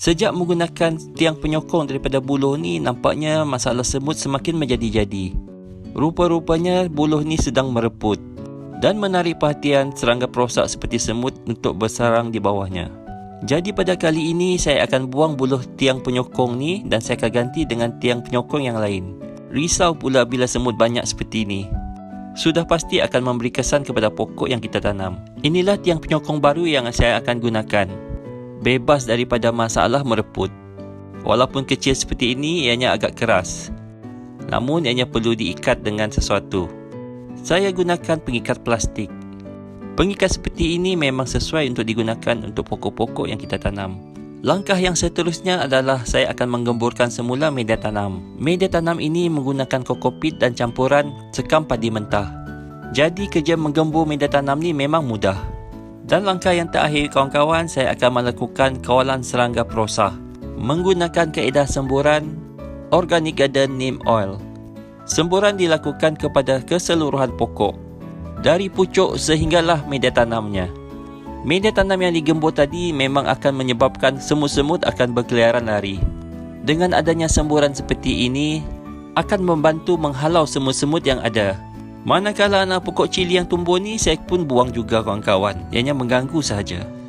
Sejak menggunakan tiang penyokong daripada buluh ni, nampaknya masalah semut semakin menjadi-jadi. Rupa-rupanya buluh ni sedang mereput dan menarik perhatian serangga perosak seperti semut untuk bersarang di bawahnya. Jadi pada kali ini saya akan buang buluh tiang penyokong ni dan saya akan ganti dengan tiang penyokong yang lain. Risau pula bila semut banyak seperti ini. Sudah pasti akan memberi kesan kepada pokok yang kita tanam. Inilah tiang penyokong baru yang saya akan gunakan. Bebas daripada masalah mereput. Walaupun kecil seperti ini, ianya agak keras. Namun ianya perlu diikat dengan sesuatu. Saya gunakan pengikat plastik. Pengikat seperti ini memang sesuai untuk digunakan untuk pokok-pokok yang kita tanam. Langkah yang seterusnya adalah saya akan menggemburkan semula media tanam. Media tanam ini menggunakan kokopit dan campuran sekam padi mentah. Jadi kerja menggembur media tanam ni memang mudah. Dan langkah yang terakhir kawan-kawan saya akan melakukan kawalan serangga perosa menggunakan kaedah semburan Organic Garden Neem Oil. Semburan dilakukan kepada keseluruhan pokok dari pucuk sehinggalah media tanamnya. Media tanam yang digembur tadi memang akan menyebabkan semut-semut akan berkeliaran lari. Dengan adanya semburan seperti ini akan membantu menghalau semut-semut yang ada. Manakala anak pokok cili yang tumbuh ni saya pun buang juga kawan-kawan. Ianya mengganggu sahaja.